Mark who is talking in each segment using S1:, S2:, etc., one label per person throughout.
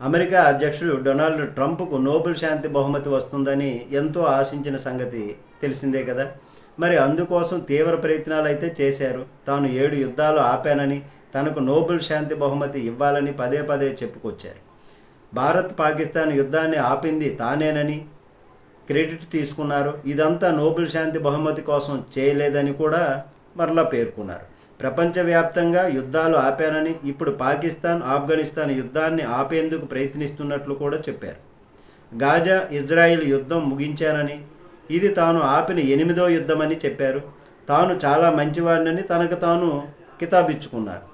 S1: America అధ్యక్షుడు Donald ట్రంప్కు Nobel శాంతి బహుమతి వస్తుందని ఎంతో ఆశించిన సంగతి తెలిసిందే కదా. మరి అందుకోసం తీవ్ర ప్రయత్నాలు అయితే చేశారు. తాను ఏడు యుద్ధాలు ఆపానని తనకు నోబెల్ శాంతి బహుమతి ఇవ్వాలని పదే పదే చెప్పుకొచ్చారు. భారత్ పాకిస్తాన్ యుద్ధాన్ని ఆపింది తానేనని క్రెడిట్ తీసుకున్నారు. ఇదంతా నోబెల్ శాంతి బహుమతి కోసం చేయలేదని కూడా మరలా పేర్కొన్నారు. ప్రపంచవ్యాప్తంగా యుద్ధాలు ఆపారని ఇప్పుడు పాకిస్తాన్ ఆఫ్ఘనిస్తాన్ యుద్ధాన్ని ఆపేందుకు ప్రయత్నిస్తున్నట్లు కూడా చెప్పారు. గాజా ఇజ్రాయిల్ యుద్ధం ముగించానని ఇది తాను ఆపిన ఎనిమిదో యుద్ధమని చెప్పారు. తాను చాలా మంచివాడినని తనకు తాను కితాబిచ్చుకున్నారు.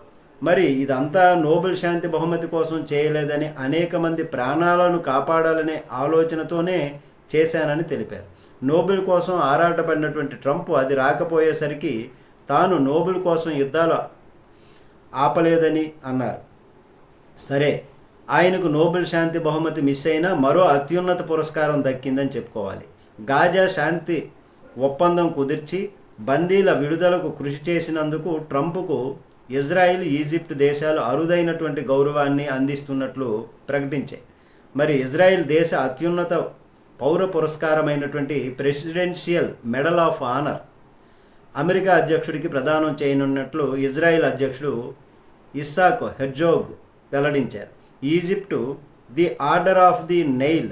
S1: మరి ఇదంతా నోబెల్ శాంతి బహుమతి కోసం చేయలేదని అనేక మంది ప్రాణాలను కాపాడాలనే ఆలోచనతోనే చేశానని తెలిపారు. నోబెల్ కోసం ఆరాటపడినటువంటి ట్రంప్ అది రాకపోయేసరికి తాను నోబెల్ కోసం యుద్ధాలు ఆపలేదని అన్నారు. సరే ఆయనకు నోబెల్ శాంతి బహుమతి మిస్ అయినా మరో అత్యున్నత పురస్కారం దక్కిందని చెప్పుకోవాలి. గాజా శాంతి ఒప్పందం కుదిర్చి బందీల విడుదలకు కృషి చేసినందుకు ట్రంప్కు ఇజ్రాయిల్ ఈజిప్ట్ దేశాలు అరుదైనటువంటి గౌరవాన్ని అందిస్తున్నట్లు ప్రకటించాయి. మరి ఇజ్రాయిల్ దేశ అత్యున్నత పౌర పురస్కారమైనటువంటి presidential medal of honour America అధ్యక్షుడికి ప్రదానం చేయనున్నట్లు ఇజ్రాయెల్ అధ్యక్షుడు ఇస్సాక్ హెర్జోగ్ వెల్లడించారు. Egypt the order of the Nile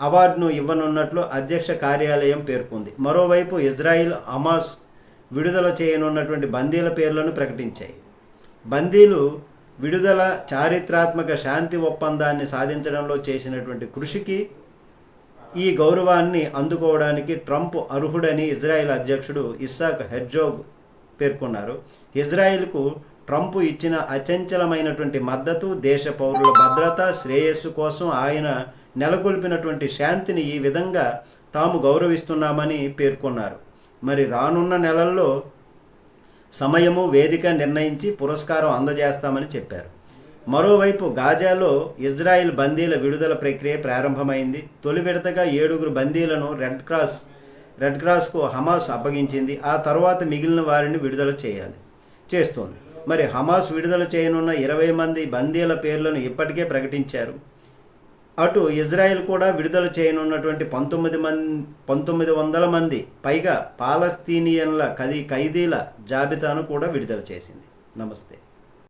S1: అవార్డును ఇవ్వనున్నట్లు అధ్యక్ష కార్యాలయం పేర్కొంది. మరోవైపు ఇజ్రాయిల్ హమాస్ విడుదల చేయనున్నటువంటి బందీల పేర్లను ప్రకటించాయి. బందీలు విడుదల చారిత్రాత్మక శాంతి ఒప్పందాన్ని సాధించడంలో చేసినటువంటి కృషికి ఈ గౌరవాన్ని అందుకోవడానికి ట్రంప్ అర్హుడని ఇజ్రాయెల్ అధ్యక్షుడు ఇస్సాక్ హెర్జోగ్ పేర్కొన్నారు. ఇజ్రాయెల్కు ట్రంప్ ఇచ్చిన అచంచలమైనటువంటి మద్దతు దేశ పౌరుల భద్రత శ్రేయస్సు కోసం ఆయన నెలకొల్పినటువంటి శాంతిని ఈ విధంగా తాము గౌరవిస్తున్నామని పేర్కొన్నారు. మరి రానున్న నెలల్లో సమయము వేదిక నిర్ణయించి పురస్కారం అందజేస్తామని చెప్పారు. మరోవైపు గాజాలో ఇజ్రాయిల్ బందీల విడుదల ప్రక్రియ ప్రారంభమైంది. తొలి విడతగా ఏడుగురు బందీలను రెడ్ క్రాస్ రెడ్ క్రాస్కు హమాస్ అప్పగించింది. ఆ తర్వాత మిగిలిన వారిని విడుదల చేయాలి చేస్తోంది. మరి హమాస్ విడుదల చేయనున్న ఇరవై మంది బందీల పేర్లను ఇప్పటికే ప్రకటించారు. అటు ఇజ్రాయెల్ కూడా విడుదల చేయనున్నటువంటి పంతొమ్మిది మంది పంతొమ్మిది వందల మంది పైగా పాలస్తీనియన్ల కది ఖైదీల జాబితాను కూడా విడుదల చేసింది. నమస్తే.